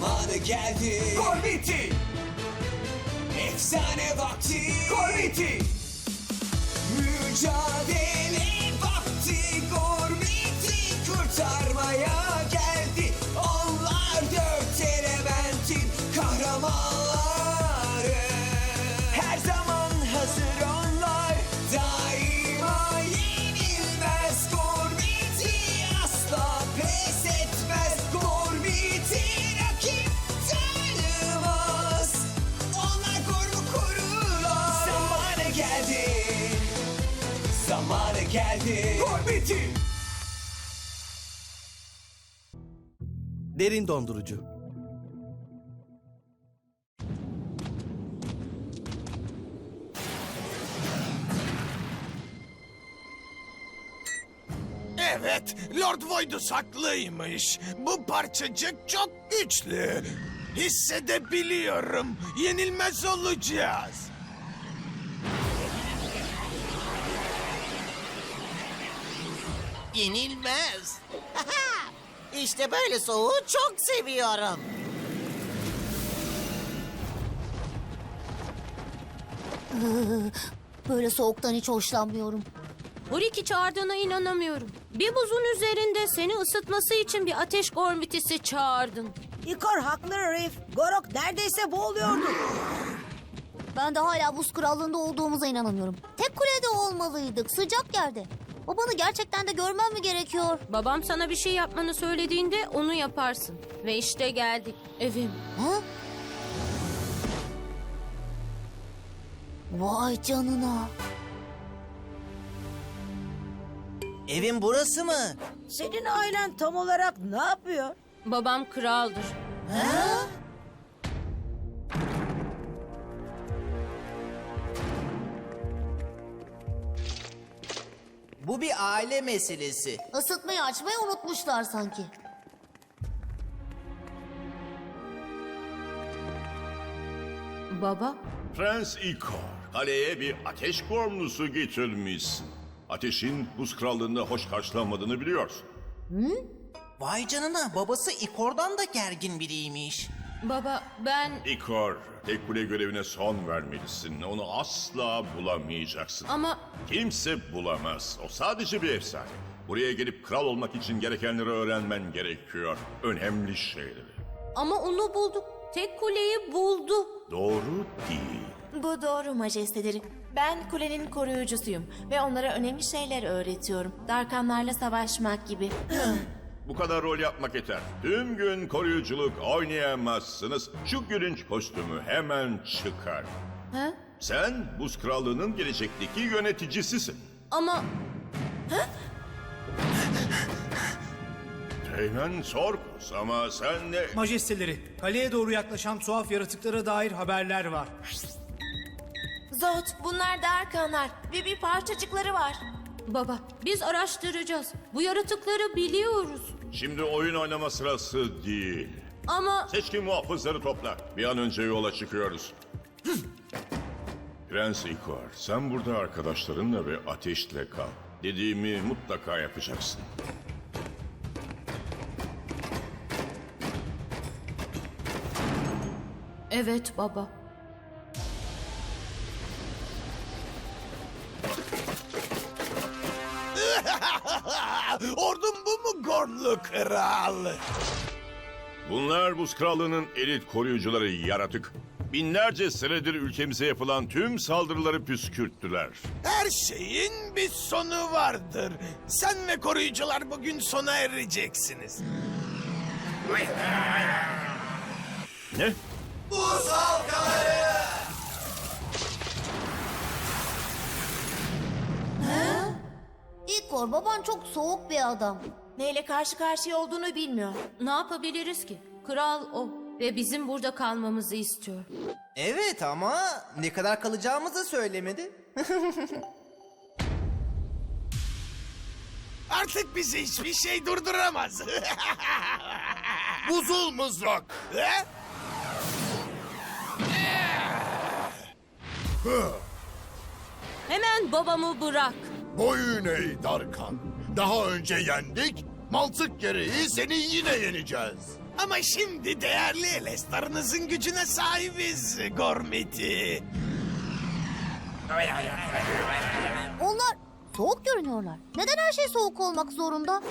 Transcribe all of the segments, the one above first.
Zamanı geldi Gormiti! Efsane vakti Gormiti! Mücadele geldi Gormiti! Derin dondurucu. Evet, Lord Voidus haklıymış. Bu parçacık çok güçlü. Hissedebiliyorum. Yenilmez olacağız. Yenilmez. işte böyle soğuğu çok seviyorum. Böyle soğuktan hiç hoşlanmıyorum. Huliki çağırdığına inanamıyorum. Bir buzun üzerinde seni ısıtması için bir ateş gormitisi çağırdın. İkor haklı Reif. Gorok neredeyse boğuluyordu. Ben de hala buz krallığında olduğumuza inanamıyorum. Tek kulede olmalıydık, sıcak yerde. Babanı gerçekten de görmem mi gerekiyor? Babam sana bir şey yapmanı söylediğinde onu yaparsın. Ve işte geldik. Evim. Ha? Vay canına. Evin burası mı? Senin ailen tam olarak ne yapıyor? Babam kraldır. Bu bir aile meselesi. Isıtmayı açmayı unutmuşlar sanki. Baba? Prens Ikor, kaleye bir ateş gormlusu getirmişsin. Ateşin buz krallığında hoş karşılanmadığını biliyorsun. Vay canına babası İkor'dan da gergin biriymiş. Baba ben... Ikor, tek kule görevine son vermelisin. Onu asla bulamayacaksın. Ama Kimse bulamaz. O sadece bir efsane. Buraya gelip kral olmak için gerekenleri öğrenmen gerekiyor. Önemli şeyleri. ama onu bulduk. Tek kuleyi buldu. Doğru değil. Bu doğru majesteleri. Ben kulenin koruyucusuyum ve onlara önemli şeyler öğretiyorum. Darkanlarla savaşmak gibi. Bu kadar rol yapmak yeter. Tüm gün koruyuculuk oynayamazsınız. Şu gülünç kostümü hemen çıkar. Ha? Sen buz krallığının gelecekteki yöneticisisin. Ama Teğmen Sorkus ama sen ne... Majesteleri, kaleye doğru yaklaşan tuhaf yaratıklara dair haberler var. Zot, bunlar Darkanlar ve bir parçacıkları var. baba biz araştıracağız. Bu yaratıkları biliyoruz. Şimdi oyun oynama sırası değil. Ama Seçkin muhafızları topla. Bir an önce yola çıkıyoruz. Prens Ikor, sen burada arkadaşlarınla ve ateşle kal. Dediğimi mutlaka yapacaksın. evet baba. Ordum bu mu Gormlu Kral? Bunlar Buz Krallığı'nın elit koruyucuları yaratık. Binlerce senedir ülkemize yapılan tüm saldırıları püskürttüler. Her şeyin bir sonu vardır. Sen ve koruyucular bugün sona ereceksiniz. Ne? İlkor baban çok soğuk bir adam. Neyle karşı karşıya olduğunu bilmiyor. Ne yapabiliriz ki? Kral o ve bizim burada kalmamızı istiyor. Evet ama ne kadar kalacağımızı söylemedi. Artık bizi hiçbir şey durduramaz. Buzul mızrak. He? Hemen babamı bırak. Boyun eğ Darkan. Daha önce yendik, Mantık gereği seni yine yeneceğiz. Ama şimdi değerli elestarınızın gücüne sahibiz Gormiti. Onlar soğuk görünüyorlar. Neden her şey soğuk olmak zorunda?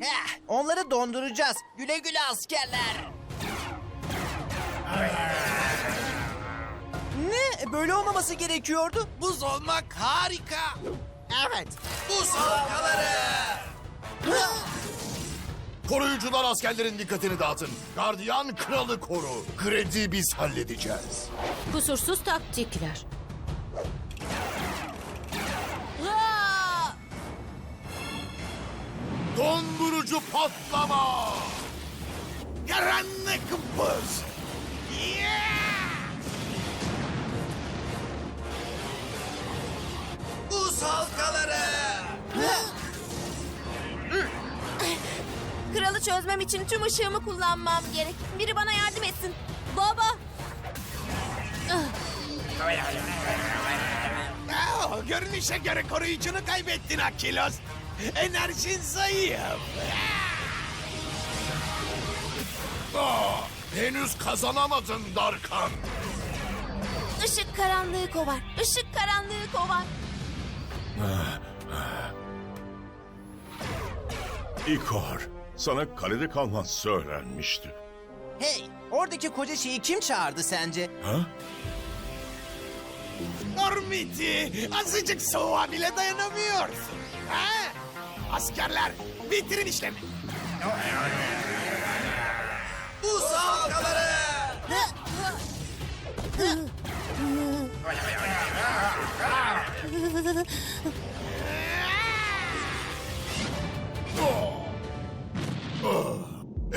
Heh, onları donduracağız. Güle güle askerler. Ne? Böyle olmaması gerekiyordu. Buz olmak harika. Evet. Buz halkaları. Koruyucular askerlerin dikkatini dağıtın. Gardiyan kralı koru. Gred'i biz halledeceğiz. Kusursuz taktikler. Dondurucu patlama. Karanlık. Buz çözmem için tüm ışığımı kullanmam gerek. Biri bana yardım etsin. Baba! Oh, görünüşe göre koruyucunu kaybettin Akilos. Enerjin zayıf. Aa, henüz kazanamadın Darkan. Işık karanlığı kovar. Işık karanlığı kovar. İkor, sana kalede kalman söylenmişti. Hey, oradaki koca şeyi kim çağırdı sence? Ha? Gormiti, azıcık soğuğa bile dayanamıyorsun. Ha? Askerler, bitirin işlemi. Buz halkaları.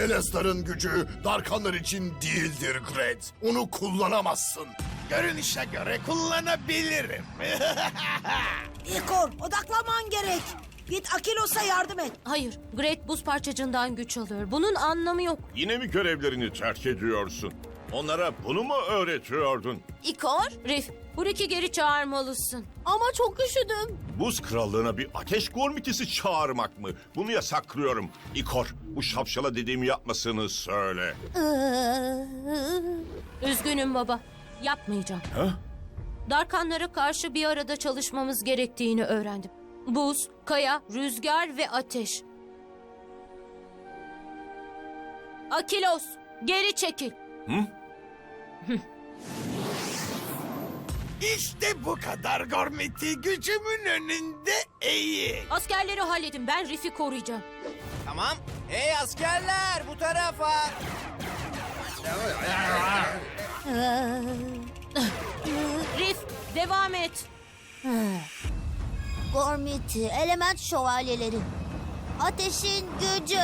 Elestar'ın gücü Darkanlar için değildir Gred. Onu kullanamazsın. Görünüşe göre kullanabilirim. İkor odaklanman gerek. Git Akilos'a yardım et. Hayır, Great buz parçacığından güç alıyor. Bunun anlamı yok. Yine mi görevlerini terk ediyorsun? Onlara bunu mu öğretiyordun? İkor, Rif, Burik'i geri çağırmalısın. Ama çok üşüdüm. Buz krallığına bir ateş gormitisi çağırmak mı? Bunu yasaklıyorum. İkor, bu şapşala dediğimi yapmasını söyle. Üzgünüm baba, yapmayacağım. Ha? Darkanlara karşı bir arada çalışmamız gerektiğini öğrendim. Buz, kaya, rüzgar ve ateş. Akilos, geri çekil. İşte bu kadar Gormiti gücümün önünde eğil. Askerleri halledin, ben Rif'i koruyacağım. Tamam. Hey askerler bu tarafa. Rif, devam et. Gormiti, element şövalyeleri. Ateşin gücü.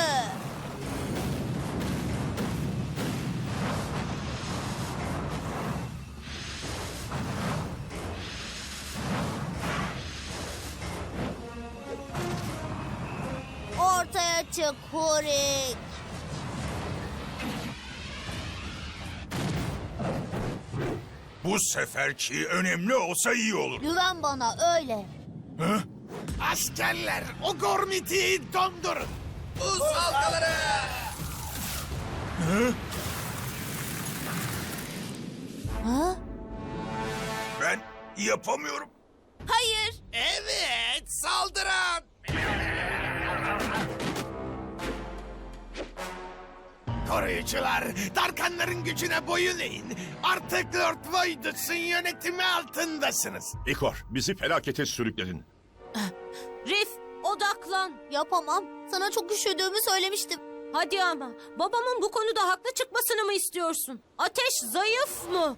Çık. Bu seferki önemli olsa iyi olur. Güven bana öyle. Askerler, o Gormiti'yi dondurun. Buz halkaları. Ha? Ben yapamıyorum. hayır. Evet, saldıran. Koruyucular, Darkanların gücüne boyun eğin. Artık Lord Voidus'un yönetimi altındasınız. İkor, bizi felakete sürükledin. Rif, odaklan. Yapamam. Sana çok üşüdüğümü söylemiştim. Hadi ama, babamın bu konuda haklı çıkmasını mı istiyorsun? Ateş zayıf mı?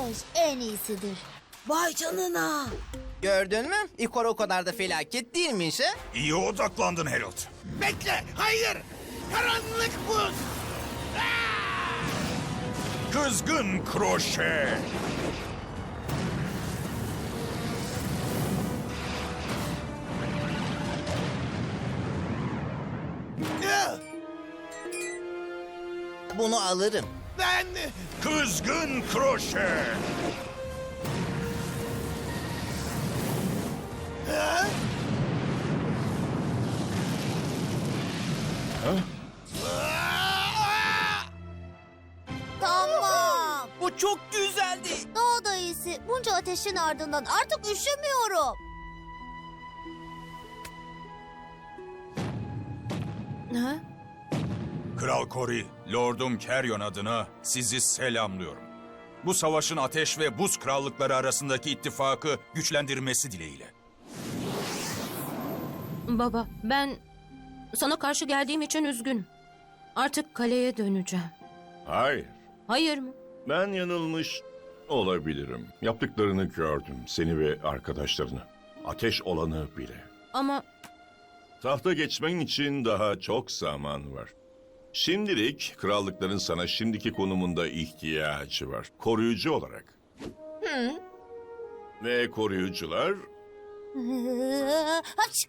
Ateş en iyisidir. Vay canına. Gördün mü? İkor o kadar da felaket değilmiş ha? İyi odaklandın Herald. Bekle, hayır. Karanlık buz. Kızgın kroşe. Bunu alırım. Ben... Kızgın kroşe. Ha? Tamam. Bu çok güzeldi. Daha da iyisi. Bunca ateşin ardından artık üşümüyorum. Ha? Kral Kori, Lordum Keryon adına sizi selamlıyorum. Bu savaşın ateş ve buz krallıkları arasındaki ittifakı güçlendirmesi dileğiyle. Baba, ben sana karşı geldiğim için üzgünüm. Artık kaleye döneceğim. Hayır. Hayır mı? Ben yanılmış olabilirim. Yaptıklarını gördüm. Seni ve arkadaşlarını. Ateş olanı bile. Ama Tahta geçmen için daha çok zaman var. Şimdilik krallıkların sana şimdiki konumunda ihtiyacı var. Koruyucu olarak. Hı. Ve koruyucular... Aç.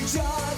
Mücadele